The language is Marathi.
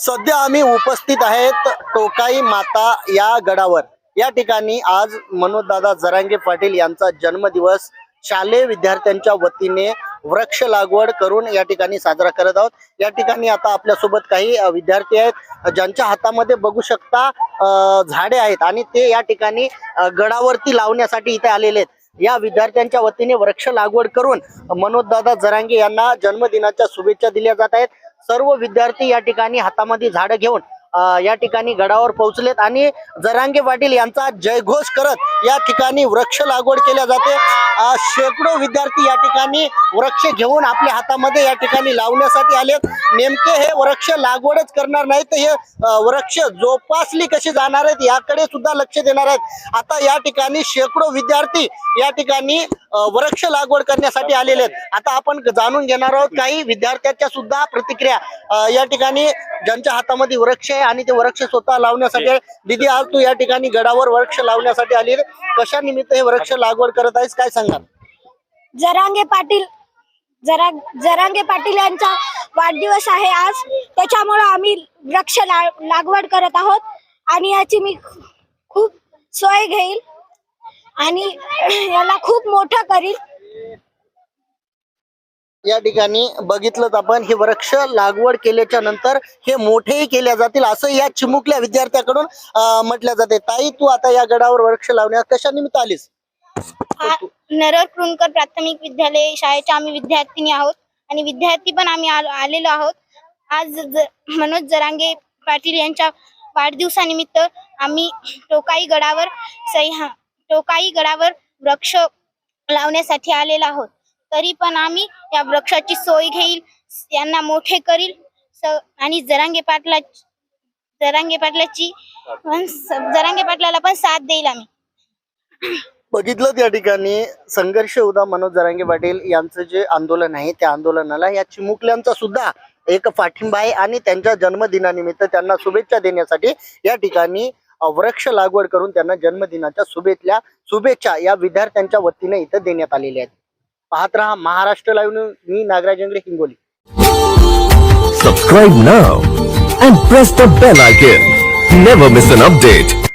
सध्या आम्ही उपस्थित आहेत टोकाई माता या गडावर. या ठिकाणी आज मनोजदादा जरांगे पाटील यांचा जन्मदिवस शालेय विद्यार्थ्यांच्या वतीने वृक्ष लागवड करून या ठिकाणी साजरा करत आहोत. या ठिकाणी आता आपल्यासोबत काही विद्यार्थी आहेत ज्यांच्या हातामध्ये बघू शकता झाडे आहेत आणि ते या ठिकाणी गडावरती लावण्यासाठी इथे आलेले आहेत. या विद्यार्थ्यांच्या वतीने वृक्ष लागवड करून मनोजदादा जरांगे यांना जन्मदिनाच्या शुभेच्छा दिल्या जात आहेत. सर्व विद्यार्थी या ठिकाणी हातामध्ये झाडं घेऊन या ठिकाणी गडावर पोहोचलेत आणि जरांगे पाटील यांचा जयघोष करत या ठिकाणी वृक्ष लागवड केल्या जाते. शेकडो विद्यार्थी या ठिकाणी वृक्ष घेऊन आपल्या हातामध्ये या ठिकाणी लावण्यासाठी आलेत. नेमके हे वृक्ष लागवडच करणार नाही तर हे वृक्ष जोपासली कशी जाणार आहेत याकडे सुद्धा लक्ष देणार आहेत. आता या ठिकाणी शेकडो विद्यार्थी या ठिकाणी वृक्ष लागवड करण्यासाठी आलेले आहेत. आता आपण जाणून घेणार आहोत काही विद्यार्थ्यांच्या सुद्धा प्रतिक्रिया. या ठिकाणी ज्यांच्या हातामध्ये वृक्ष आहे आणि ते वृक्ष स्वतः लावण्यासाठी दिदी आज तू या ठिकाणी गडावर वृक्ष लावण्यासाठी आली कशा निमित्त हे वृक्ष लागवड करत आहेस? काय सांगाल? जरांगे पाटील. जरा जरांगे पाटील यांचा वाढदिवस आहे आज. त्याच्यामुळं आम्ही वृक्ष ला, लागवड करत आहोत आणि याची मी खूप सोय घेईल आणि याला खूप मोठं करील. या ठिकाणी बघितलं आपण हे वृक्ष लागवड केल्याच्यानंतर हे मोठेही केल्या जातील असं या चिमुकल्या विद्यार्थ्याकडून म्हटलं जाते. ताई तू आता या गडावर वृक्ष लावण्यास कशा निमित्त आलीस नरर कृणकर प्राथमिक विद्यालय शाळेच्या आम्ही विद्यार्थिनी आहोत आणि विद्यार्थी पण आम्ही आलेलो आहोत. आज ज- मनोज जरांगे पाटील यांच्या वाढदिवसानिमित्त आम्ही टोकाई गडावर सह्या टोकाई गडावर वृक्ष लावण्यासाठी आलेलो आहोत. तरी पण आम्ही या वृक्षाची सोय घेईल यांना मोठे करील. स- आणि जरांगे पाटला जरांगे पाटलाची पण जरांगे पाटलाला पण साथ देईल आम्ही. बघितलं त्या ठिकाणी संघर्ष उदा मनोज जरांगे पाटील यांचं जे आंदोलन आहे त्या आंदोलनाला या चिमुकल्यांचा सुद्धा एक पाठिंबा आहे आणि त्यांच्या जन्मदिनानिमित्त त्यांना शुभेच्छा देण्यासाठी या ठिकाणी वृक्ष लागवड करून त्यांना जन्मदिनाच्या शुभेच्छा शुभेच्छा या विद्यार्थ्यांच्या वतीने इथं देण्यात आलेल्या आहेत. पाहत रहा Maharashtra live me Nagraj Angade Hingoli. Subscribe now and press the bell icon never miss an update